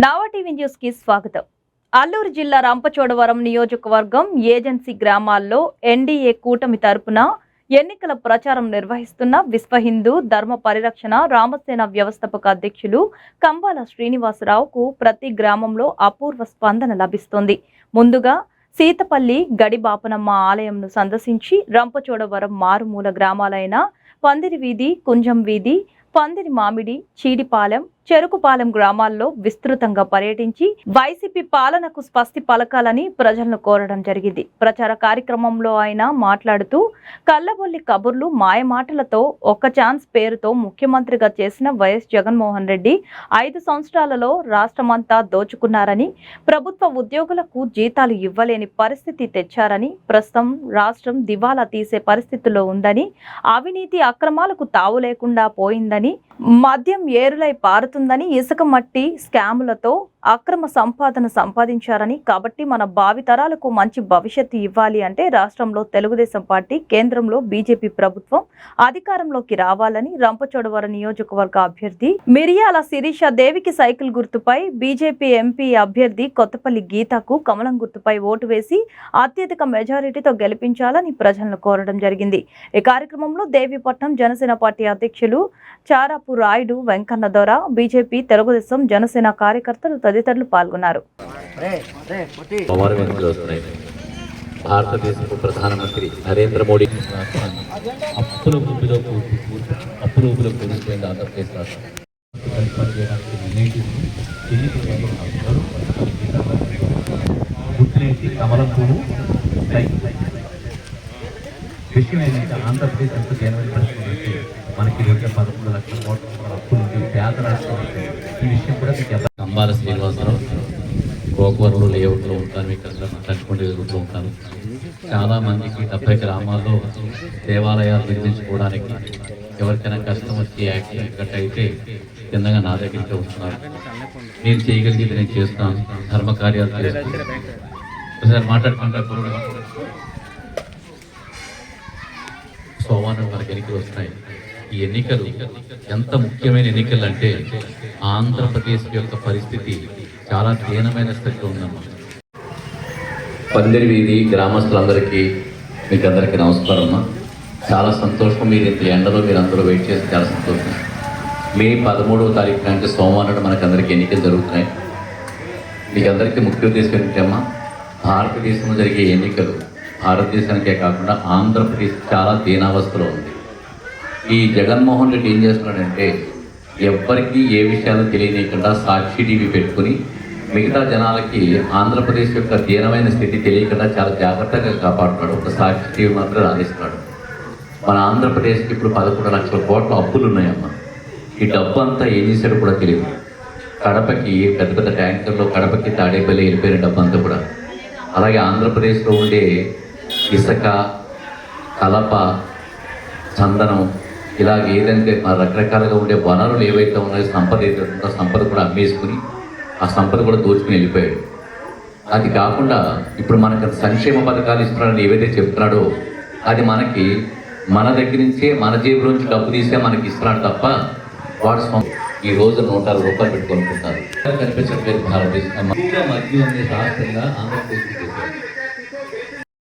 నావా టీవీ న్యూస్కి స్వాగతం. అల్లూరు జిల్లా రంపచోడవరం నియోజకవర్గం ఏజెన్సీ గ్రామాల్లో ఎన్డీఏ కూటమి తరపున ఎన్నికల ప్రచారం నిర్వహిస్తున్న విశ్వ హిందూ ధర్మ పరిరక్షణ రామసేన వ్యవస్థాపక అధ్యక్షులు కంబాల శ్రీనివాసరావుకు ప్రతి గ్రామంలో అపూర్వ స్పందన లభిస్తోంది. ముందుగా సీతపల్లి గడిబాపనమ్మ ఆలయంను సందర్శించి రంపచోడవరం మారుమూల గ్రామాలైన పందిరి వీధి కుంజం వీధి పందిరి మామిడి చీడిపాలెం చెరుకుపాలెం గ్రామాల్లో విస్తృతంగా పర్యటించి వైసీపీ పాలనకు స్పస్తి పలకాలని ప్రజలను కోరడం జరిగింది. ప్రచార కార్యక్రమంలో ఆయన మాట్లాడుతూ కల్లబొల్లి కబుర్లు మాయమాటలతో ఒక్క ఛాన్స్ పేరుతో ముఖ్యమంత్రిగా చేసిన వైఎస్ జగన్మోహన్ రెడ్డి ఐదు సంవత్సరాలలో రాష్ట్రమంతా దోచుకున్నారని ప్రభుత్వ ఉద్యోగులకు జీతాలు ఇవ్వలేని పరిస్థితి తెచ్చారని ప్రస్తుతం రాష్ట్రం దివాలా తీసే పరిస్థితిలో ఉందని అవినీతి అక్రమాలకు తావు లేకుండా పోయిందని మద్యం ఏరులై పారుతుందని ఇసుక మట్టి స్కాములతో అక్రమ సంపాదన సంపాదించారని. కాబట్టి మన భావితరాలకు మంచి భవిష్యత్తు ఇవ్వాలి అంటే రాష్ట్రంలో తెలుగుదేశం పార్టీ కేంద్రంలో బీజేపీ ప్రభుత్వం అధికారంలోకి రావాలని రంపచోడవరం నియోజకవర్గ అభ్యర్థి మిరియాల శిరీష దేవికి సైకిల్ గుర్తుపై బీజేపీ ఎంపీ అభ్యర్థి కొత్తపల్లి గీతకు కమలం గుర్తుపై ఓటు వేసి అత్యధిక మెజారిటీతో గెలిపించాలని ప్రజలను కోరడం జరిగింది. ఈ కార్యక్రమంలో దేవిపట్నం జనసేన పార్టీ అధ్యక్షులు చారాపు రాయుడు వెంకన్న దొర బీజేపీ తెలుగుదేశం జనసేన కార్యకర్తలు తదితరులు పాల్గొన్నారు. ఎన్నికలు వస్తున్నాయి. భారతదేశపు ప్రధానమంత్రి నరేంద్ర మోడీ. రాష్ట్రాన్ని అప్పుల ఊపిలో కూర్పు కూర్పు అప్పుల ఊపిలో కూలిపోయింది ఆంధ్రప్రదేశ్ రాష్ట్రం పనిచేయడానికి గుర్తులేసి కమలం పువ్వు విషయం ఏంటంటే ఆంధ్రప్రదేశ్ ఎంత జనవరి పరిస్థితి మనకి రోజు పదకొండు లక్షల కోట్ల రూపాయల అప్పులు పేద రాష్ట్రం. ఈ విషయం కూడా మీకు అంబాల శ్రీనివాసరావు గోకవరంలో లేఅవుట్లో ఉంటాను ఇక్కడ తట్టుకుంటే తట్టుకుంటూ ఎదుగుతూ ఉంటాను చాలామందికి డెబ్బై గ్రామాల్లో దేవాలయాలు నిర్మించుకోవడానికి ఎవరికైనా కష్టం వచ్చి యాక్సిడెంట్ గట్ట అయితే కిందగా నా దగ్గరికి వస్తున్నారు. నేను చేయగలిగేది నేను చేస్తాను ధర్మ కార్యాలు చేస్తాను ఒకసారి మాట్లాడుకుంటా సోమవారం మనకి ఎన్నికలు వస్తున్నాయి ఈ ఎన్నికలు ఎంత ముఖ్యమైన ఎన్నికలు అంటే ఆంధ్రప్రదేశ్ యొక్క పరిస్థితి చాలా దీనమైన స్థితిలో ఉందన్నమాట పందిరి వీధి గ్రామస్తులందరికీ మీకు అందరికీ నమస్కారం అమ్మా. చాలా సంతోషం మీరు ఇంత ఎండలో మీరు అందరూ వెయిట్ చేసి చాలా సంతోషం. మే పదమూడవ తారీఖు అంటే సోమవారం మనకు అందరికీ ఎన్నికలు జరుగుతున్నాయి. మీకు అందరికీ ముఖ్య ఉద్దేశం ఏంటమ్మా భారతదేశంలో జరిగే ఎన్నికలు భారతదేశానికే కాకుండా ఆంధ్రప్రదేశ్ చాలా దీనావస్థలో ఉంది. ఈ జగన్మోహన్ రెడ్డి ఏం చేస్తున్నాడంటే ఎవ్వరికీ ఏ విషయాలు తెలియనీయకుండా సాక్షి టీవీ పెట్టుకుని మిగతా జనాలకి ఆంధ్రప్రదేశ్ యొక్క దీనమైన స్థితి తెలియకుండా చాలా జాగ్రత్తగా కాపాడుతున్నాడు. ఒక సాక్షి టీవీ మాత్రం రాణిస్తున్నాడు. మన ఆంధ్రప్రదేశ్కి ఇప్పుడు పదకొండు లక్షల కోట్ల అప్పులు ఉన్నాయమ్మా ఈ డబ్బు అంతా ఏం చేశాడో కూడా తెలియదు. కడపకి పెద్ద పెద్ద ట్యాంకర్లో కడపకి తాడేపల్లి వెళ్ళిపోయిన డబ్బు అంతా కూడా. అలాగే ఆంధ్రప్రదేశ్లో ఉండే ఇసుక కలప చందనం ఇలాగ ఏదంటే మన రకరకాలుగా ఉండే వనరులు ఏవైతే ఉన్నాయో సంపద ఏదైతే ఉందో సంపద కూడా అమ్మేసుకుని ఆ సంపద కూడా దోచుకుని వెళ్ళిపోయాడు. అది కాకుండా ఇప్పుడు మనకు సంక్షేమ పథకాలు ఇస్తున్నాడని ఏవైతే చెప్తున్నాడో అది మనకి మన దగ్గర నుంచే మన జేబులో నుంచి డబ్బు తీసే మనకి ఇస్తున్నాడు తప్ప వాడు ఈ రోజు నూట అరవై రూపాయలు పెట్టుకుంటున్నారు కనిపించట్లేదు భారతదేశం. మధ్య రాష్ట్రంగా ఆంధ్రప్రదేశ్